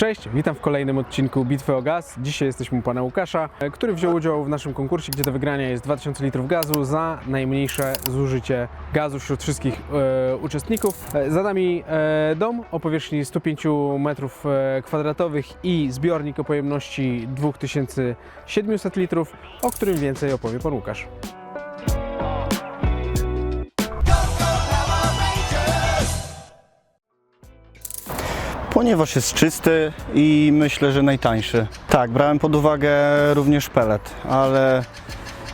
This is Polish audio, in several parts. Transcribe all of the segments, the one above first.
Cześć, witam w kolejnym odcinku Bitwy o Gaz. Dzisiaj jesteśmy u pana Łukasza, e, który wziął udział w naszym konkursie, gdzie do wygrania jest 2000 litrów gazu za najmniejsze zużycie gazu wśród wszystkich e, uczestników. E, za nami e, dom o powierzchni 105 metrów e, kwadratowych i zbiornik o pojemności 2700 litrów, o którym więcej opowie pan Łukasz. Ponieważ jest czysty i myślę, że najtańszy. Tak, brałem pod uwagę również pelet, ale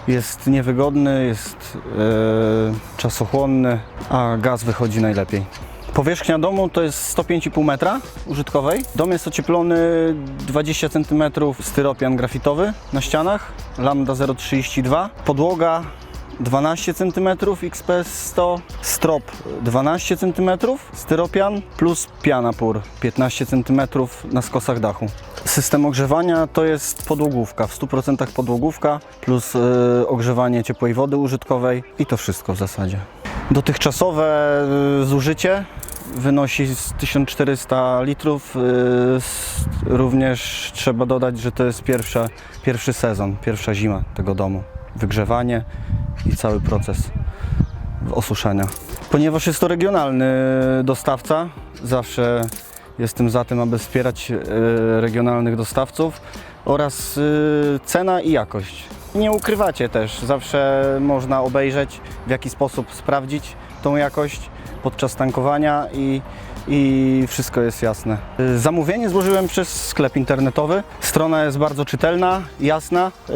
jest niewygodny, jest e, czasochłonny, a gaz wychodzi najlepiej. Powierzchnia domu to jest 105,5 metra użytkowej. Dom jest ocieplony 20 cm styropian grafitowy na ścianach, lambda 0,32. Podłoga 12 cm XPS 100, strop 12 cm, styropian plus piana pur 15 cm na skosach dachu. System ogrzewania to jest podłogówka, w 100% podłogówka plus yy, ogrzewanie ciepłej wody użytkowej i to wszystko w zasadzie. Dotychczasowe yy, zużycie wynosi z 1400 litrów. S- również trzeba dodać, że to jest pierwsza, pierwszy sezon, pierwsza zima tego domu. Wygrzewanie i cały proces osuszenia. Ponieważ jest to regionalny dostawca, zawsze jestem za tym, aby wspierać e, regionalnych dostawców oraz e, cena i jakość. Nie ukrywacie też, zawsze można obejrzeć, w jaki sposób sprawdzić tą jakość podczas tankowania i, i wszystko jest jasne. E, Zamówienie złożyłem przez sklep internetowy. Strona jest bardzo czytelna, jasna e,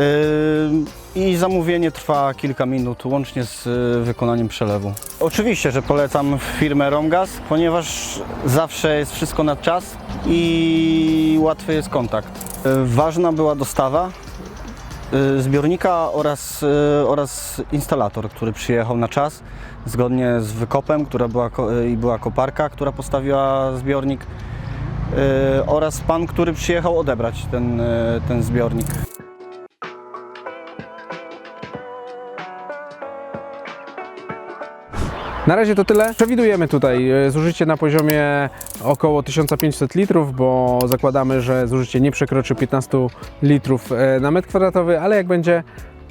i zamówienie trwa kilka minut, łącznie z e, wykonaniem przelewu. Oczywiście, że polecam firmę Romgaz, ponieważ zawsze jest wszystko na czas i łatwy jest kontakt. Ważna była dostawa zbiornika oraz, e, oraz instalator, który przyjechał na czas, zgodnie z wykopem, która była, e, i była koparka, która postawiła zbiornik oraz pan, który przyjechał odebrać ten, ten zbiornik. Na razie to tyle. Przewidujemy tutaj e, zużycie na poziomie około 1500 litrów, bo zakładamy, że zużycie nie przekroczy 15 litrów e, na metr kwadratowy, ale jak będzie,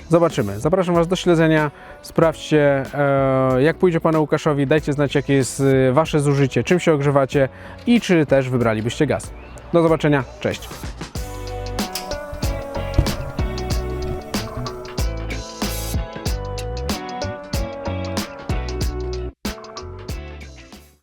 zobaczymy. Zapraszam Was do śledzenia. Sprawdźcie, e, jak pójdzie Panu Łukaszowi. Dajcie znać, jakie jest Wasze zużycie, czym się ogrzewacie i czy też wybralibyście gaz. Do zobaczenia. Cześć.